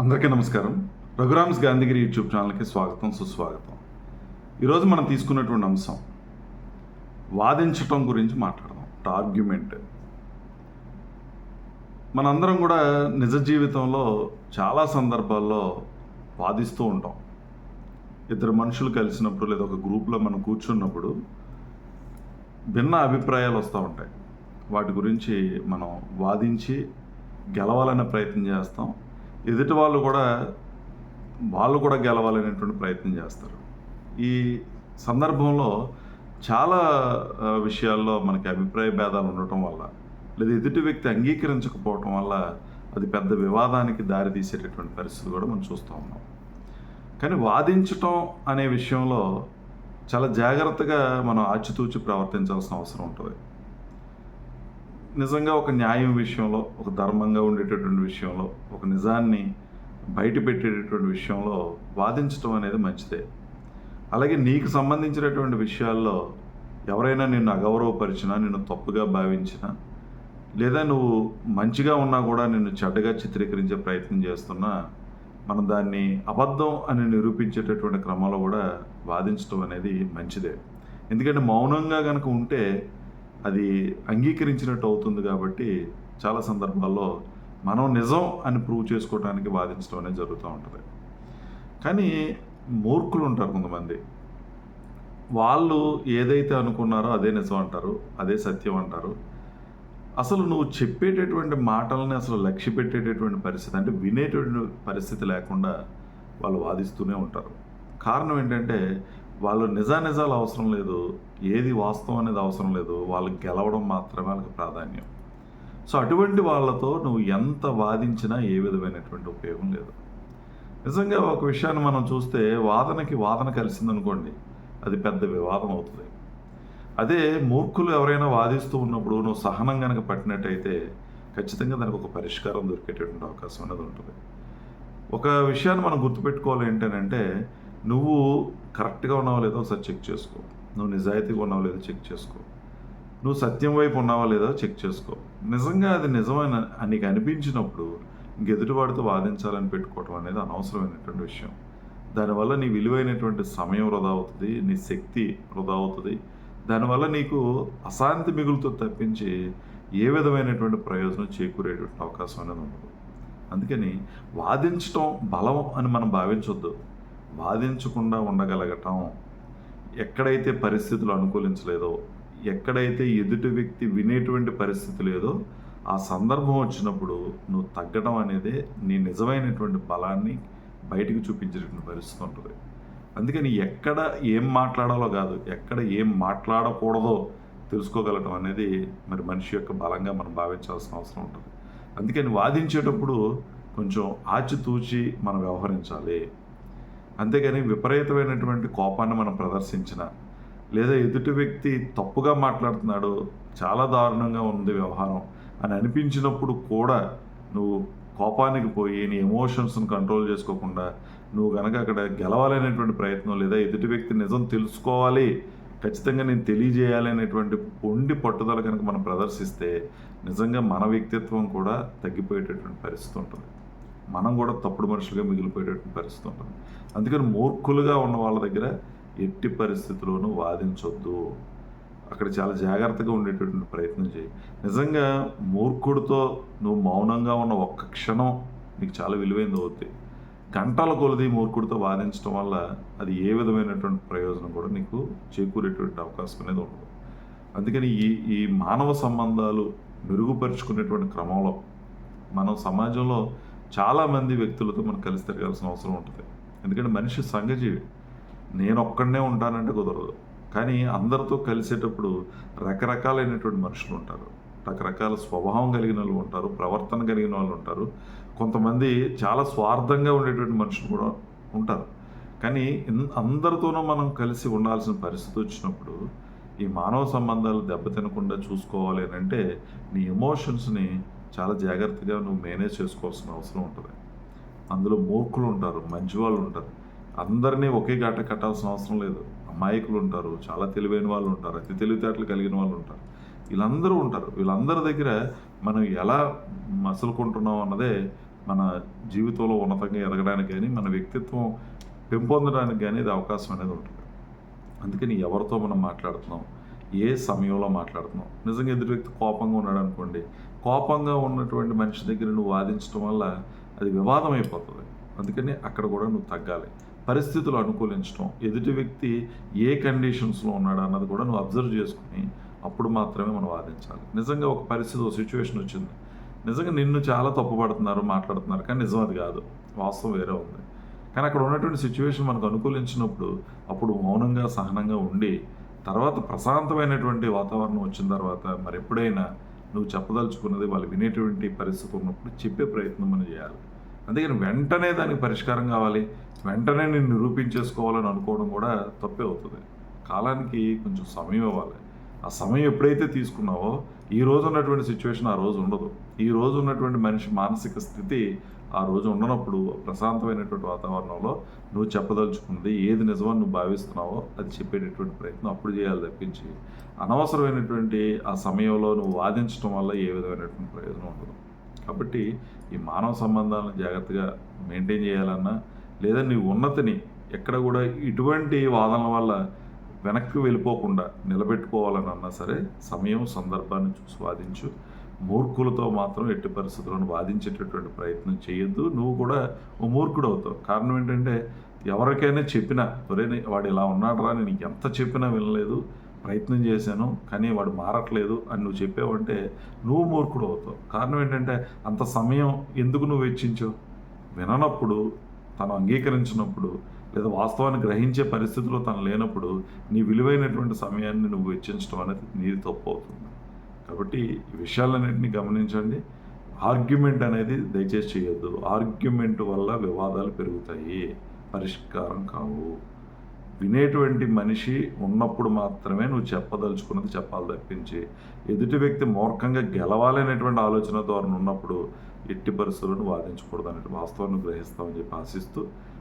అందరికీ నమస్కారం. రఘురామ్స్ గాంధీగిరి యూట్యూబ్ ఛానల్కి స్వాగతం సుస్వాగతం. ఈరోజు మనం తీసుకున్నటువంటి అంశం వాదించటం గురించి మాట్లాడదాం ఆర్గ్యుమెంట్ మనందరం కూడా నిజ జీవితంలో చాలా సందర్భాల్లో వాదిస్తూ ఉంటాం. ఇద్దరు మనుషులు కలిసినప్పుడు లేదా ఒక గ్రూప్లో మనం కూర్చున్నప్పుడు భిన్న అభిప్రాయాలు వస్తూ ఉంటాయి. వాటి గురించి మనం వాదించి గెలవాలనే ప్రయత్నం చేస్తాం. ఎదుటి వాళ్ళు కూడా వాళ్ళు కూడా గెలవాలనేటువంటి ప్రయత్నం చేస్తారు. ఈ సందర్భంలో చాలా విషయాల్లో మనకి అభిప్రాయ భేదాలు ఉండటం వల్ల లేదా ఎదుటి వ్యక్తి అంగీకరించకపోవటం వల్ల అది పెద్ద వివాదానికి దారి తీసేటటువంటి పరిస్థితులు కూడా మనం చూస్తూ ఉన్నాం. కానీ వాదించటం అనే విషయంలో చాలా జాగ్రత్తగా మనం ఆచితూచి ప్రవర్తించాల్సిన అవసరం ఉంటుంది. నిజంగా ఒక న్యాయం విషయంలో ఒక ధర్మంగా ఉండేటటువంటి విషయంలో ఒక నిజాన్ని బయట పెట్టేటటువంటి విషయంలో వాదించడం అనేది మంచిదే. అలాగే నీకు సంబంధించినటువంటి విషయాల్లో ఎవరైనా నిన్ను అగౌరవపరిచినా నిన్ను తప్పుగా భావించినా లేదా నువ్వు మంచిగా ఉన్నా కూడా నిన్ను చెడ్డగా చిత్రీకరించే ప్రయత్నం చేస్తున్నా మనం దాన్ని అబద్ధం అని నిరూపించేటటువంటి క్రమంలో కూడా వాదించడం అనేది మంచిదే. ఎందుకంటే మౌనంగా కనుక ఉంటే అది అంగీకరించినట్టు అవుతుంది కాబట్టి చాలా సందర్భాల్లో మనం నిజం అని ప్రూవ్ చేసుకోవడానికి వాదించడం అనేది జరుగుతూ ఉంటుంది. కానీ మూర్ఖులు ఉంటారు కొంతమంది. వాళ్ళు ఏదైతే అనుకున్నారో అదే నిజం అంటారు అదే సత్యం అంటారు. అసలు నువ్వు చెప్పేటటువంటి మాటలని అసలు లక్ష్య పెట్టేటటువంటి పరిస్థితి అంటే వినేటటువంటి పరిస్థితి లేకుండా వాళ్ళు వాదిస్తూనే ఉంటారు. కారణం ఏంటంటే వాళ్ళు నిజానిజాలు అవసరం లేదు ఏది వాస్తవం అనేది అవసరం లేదు వాళ్ళకి గెలవడం మాత్రమే వాళ్ళకి ప్రాధాన్యం. సో అటువంటి వాళ్ళతో నువ్వు ఎంత వాదించినా ఏ విధమైనటువంటి ఉపయోగం లేదు. నిజంగా ఒక విషయాన్ని మనం చూస్తే వాదనకి వాదన కలిసిందనుకోండి అది పెద్ద వివాదం అవుతుంది. అదే మూర్ఖులు ఎవరైనా వాదిస్తూ ఉన్నప్పుడు నువ్వు సహనం కనుక పట్టినట్టయితే ఖచ్చితంగా దానికి ఒక పరిష్కారం దొరికేటటువంటి అవకాశం అనేది ఉంటుంది. ఒక విషయాన్ని మనం గుర్తుపెట్టుకోవాలి ఏంటంటే నువ్వు కరెక్ట్గా ఉన్నావో లేదో ఒకసారి చెక్ చేసుకో. నువ్వు నిజాయితీగా ఉన్నావో లేదో చెక్ చేసుకో. నువ్వు సత్యం వైపు ఉన్నావా లేదో చెక్ చేసుకో. నిజంగా అది నిజమైన నీకు అనిపించినప్పుడు ఇంకెదుటివాడితో వాదించాలని పెట్టుకోవటం అనేది అనవసరమైనటువంటి విషయం. దానివల్ల నీ విలువైనటువంటి సమయం వృధా అవుతుంది నీ శక్తి వృధా అవుతుంది. దానివల్ల నీకు అశాంతి మిగులుతో తప్పించి ఏ విధమైనటువంటి ప్రయోజనం చేకూరేటువంటి అవకాశం అనేది ఉండదు. అందుకని వాదించటం బలం అని మనం భావించొద్దు. బాధించకుండా ఉండగలగటం ఎక్కడైతే పరిస్థితులు అనుకూలించలేదో ఎక్కడైతే ఎదుటి వ్యక్తి వినేటువంటి పరిస్థితి లేదో ఆ సందర్భం వచ్చినప్పుడు నువ్వు తగ్గడం అనేది నీ నిజమైనటువంటి బలాన్ని బయటికి చూపించేటువంటి పరిస్థితి ఉంటుంది. అందుకని ఎక్కడ ఏం మాట్లాడాలో కాదు ఎక్కడ ఏం మాట్లాడకూడదో తెలుసుకోగలటం అనేది మరి మనిషి యొక్క బలంగా మనం భావించాల్సిన అవసరం ఉంటుంది. అందుకని వాదించేటప్పుడు కొంచెం ఆచితూచి మనం వ్యవహరించాలి. అంతేగాని విపరీతమైనటువంటి కోపాన్ని మనం ప్రదర్శించిన లేదా ఎదుటి వ్యక్తి తప్పుగా మాట్లాడుతున్నాడు చాలా దారుణంగా ఉంది వ్యవహారం అని అనిపించినప్పుడు కూడా నువ్వు కోపానికి పోయి నీ ఎమోషన్స్ని కంట్రోల్ చేసుకోకుండా నువ్వు కనుక అక్కడ గెలవాలనేటువంటి ప్రయత్నం లేదా ఎదుటి వ్యక్తి నిజం తెలుసుకోవాలి ఖచ్చితంగా నేను తెలియజేయాలి అనేటువంటి పొండి పట్టుదల కనుక మనం ప్రదర్శిస్తే నిజంగా మన వ్యక్తిత్వం కూడా తగ్గిపోయేటటువంటి పరిస్థితి ఉంటుంది. మనం కూడా తప్పుడు మనుషులుగా మిగిలిపోయేటటువంటి పరిస్థితి ఉంటుంది. అందుకని మూర్ఖులుగా ఉన్న వాళ్ళ దగ్గర ఎట్టి పరిస్థితుల్లోనూ వాదించొద్దు. అక్కడ చాలా జాగ్రత్తగా ఉండేటటువంటి ప్రయత్నం చేయి. నిజంగా మూర్ఖుడితో నువ్వు మౌనంగా ఉన్న ఒక్క క్షణం నీకు చాలా విలువైంది అవుద్ది. గంటల కొలది మూర్ఖుడితో వాదించడం వల్ల అది ఏ విధమైనటువంటి ప్రయోజనం కూడా నీకు చేకూరేటువంటి అవకాశం అనేది ఉండదు. అందుకని ఈ ఈ మానవ సంబంధాలు మెరుగుపరుచుకునేటువంటి క్రమంలో మనం సమాజంలో చాలామంది వ్యక్తులతో మనం కలిసి తిరగాల్సిన అవసరం ఉంటుంది. ఎందుకంటే మనిషి సంఘజీవి. నేను ఒక్కడనే ఉంటానంటే కుదరదు. కానీ అందరితో కలిసేటప్పుడు రకరకాలైనటువంటి మనుషులు ఉంటారు. రకరకాల స్వభావం కలిగిన వాళ్ళు ఉంటారు ప్రవర్తన కలిగిన వాళ్ళు ఉంటారు. కొంతమంది చాలా స్వార్థంగా ఉండేటువంటి మనుషులు కూడా ఉంటారు. కానీ ఇన్- అందరితోనూ మనం కలిసి ఉండాల్సిన పరిస్థితి వచ్చినప్పుడు ఈ మానవ సంబంధాలు దెబ్బతినకుండా చూసుకోవాలి అని అంటే నీ ఎమోషన్స్ని చాలా జాగ్రత్తగా నువ్వు మేనేజ్ చేసుకోవాల్సిన అవసరం ఉంటుంది. అందులో మూర్ఖులు ఉంటారు మంచి వాళ్ళు ఉంటారు. అందరినీ ఒకే గాట కట్టాల్సిన అవసరం లేదు. అమాయకులు ఉంటారు చాలా తెలివైన వాళ్ళు ఉంటారు అతి తెలివితేటలు కలిగిన వాళ్ళు ఉంటారు. వీళ్ళందరూ ఉంటారు. వీళ్ళందరి దగ్గర మనం ఎలా మసులుకుంటున్నాం అన్నదే మన జీవితంలో ఉన్నతంగా ఎదగడానికి కానీ మన వ్యక్తిత్వం పెంపొందడానికి కానీ ఇది అవకాశం అనేది ఉంటుంది. అందుకని ఎవరితో మనం మాట్లాడుతున్నాం? ఏ సమయంలో మాట్లాడుతున్నావు? నిజంగా ఎదుటి వ్యక్తి కోపంగా ఉన్నాడు అనుకోండి కోపంగా ఉన్నటువంటి మనిషి దగ్గర నువ్వు వాదించడం వల్ల అది వివాదం అయిపోతుంది. అందుకని అక్కడ కూడా నువ్వు తగ్గాలి. పరిస్థితులు అనుకూలించడం ఎదుటి వ్యక్తి ఏ కండిషన్స్లో ఉన్నాడు అన్నది కూడా నువ్వు అబ్జర్వ్ చేసుకుని అప్పుడు మాత్రమే మనం వాదించాలి. నిజంగా ఒక పరిస్థితి ఒక సిచ్యువేషన్ వచ్చింది. నిజంగా నిన్ను చాలా తప్పుపడుతున్నారు మాట్లాడుతున్నారు కానీ నిజం అది కాదు. వాస్తవం వేరే ఉంది. కానీ అక్కడ ఉన్నటువంటి సిచ్యువేషన్ మనకు అనుకూలించినప్పుడు అప్పుడు మౌనంగా సహనంగా ఉండి తర్వాత ప్రశాంతమైనటువంటి వాతావరణం వచ్చిన తర్వాత మరి ఎప్పుడైనా నువ్వు చెప్పదలుచుకున్నది వాళ్ళు వినేటువంటి పరిస్థితి ఉన్నప్పుడు చెప్పే ప్రయత్నం మనం చేయాలి. అందుకని వెంటనే దానికి పరిష్కారం కావాలి. వెంటనే నేను నిరూపించేసుకోవాలని అనుకోవడం కూడా తప్పే అవుతుంది. కాలానికి కొంచెం సమయం ఇవ్వాలి. ఆ సమయం ఎప్పుడైతే తీసుకున్నావో ఈ రోజు ఉన్నటువంటి సిచ్యువేషన్ ఆ రోజు ఉండదు. ఈ రోజు ఉన్నటువంటి మనిషి మానసిక స్థితి ఆ రోజు ఉండనప్పుడు ప్రశాంతమైనటువంటి వాతావరణంలో నువ్వు చెప్పదలుచుకున్నది ఏది నిజమని నువ్వు భావిస్తున్నావో అది చెప్పేటటువంటి ప్రయత్నం అప్పుడు చేయాలి తప్పించి అనవసరమైనటువంటి ఆ సమయంలో నువ్వు వాదించడం వల్ల ఏ విధమైనటువంటి ప్రయోజనం ఉండదు. కాబట్టి ఈ మానవ సంబంధాలను జాగ్రత్తగా మెయింటైన్ చేయాలన్నా లేదా నీ ఉన్నతిని ఎక్కడ కూడా ఇటువంటి వాదనల వల్ల వెనక్కి వెళ్ళిపోకుండా నిలబెట్టుకోవాలని అన్నా సరే సమయం సందర్భాన్ని చూసి వాదించు. మూర్ఖులతో మాత్రం ఎట్టి పరిస్థితులను వాదించేటటువంటి ప్రయత్నం చేయొద్దు. నువ్వు కూడా ఓ మూర్ఖుడు అవుతావు. కారణం ఏంటంటే ఎవరికైనా చెప్పినా ఒరే వాడు ఇలా ఉన్నాడురా నేను ఎంత చెప్పినా వినలేదు ప్రయత్నం చేశాను కానీ వాడు మారట్లేదు అని నువ్వు చెప్పావంటే నువ్వు మూర్ఖుడు అవుతావు. కారణం ఏంటంటే అంత సమయం ఎందుకు నువ్వు వెచ్చించావు? విననప్పుడు తను అంగీకరించినప్పుడు లేదా వాస్తవాన్ని గ్రహించే పరిస్థితిలో తను లేనప్పుడు నీ విలువైనటువంటి సమయాన్ని నువ్వు వెచ్చించడం అనేది నీది తప్పు అవుతుంది. కాబట్టి ఈ విషయాలన్నింటినీ గమనించండి. ఆర్గ్యుమెంట్ అనేది దయచేసి చేయొద్దు. ఆర్గ్యుమెంట్ వల్ల వివాదాలు పెరుగుతాయి. పరిష్కారం కావు. వినేటువంటి మనిషి ఉన్నప్పుడు మాత్రమే నువ్వు చెప్పదలుచుకున్నది చెప్పాలి తప్పించి ఎదుటి వ్యక్తి మూర్ఖంగా గెలవాలనేటువంటి ఆలోచన ద్వారా ఉన్నప్పుడు ఎట్టి పరిస్థితులను వాదించకూడదు అనేటువంటి వాస్తవాన్ని గ్రహిస్తామని చెప్పి ఆశిస్తూ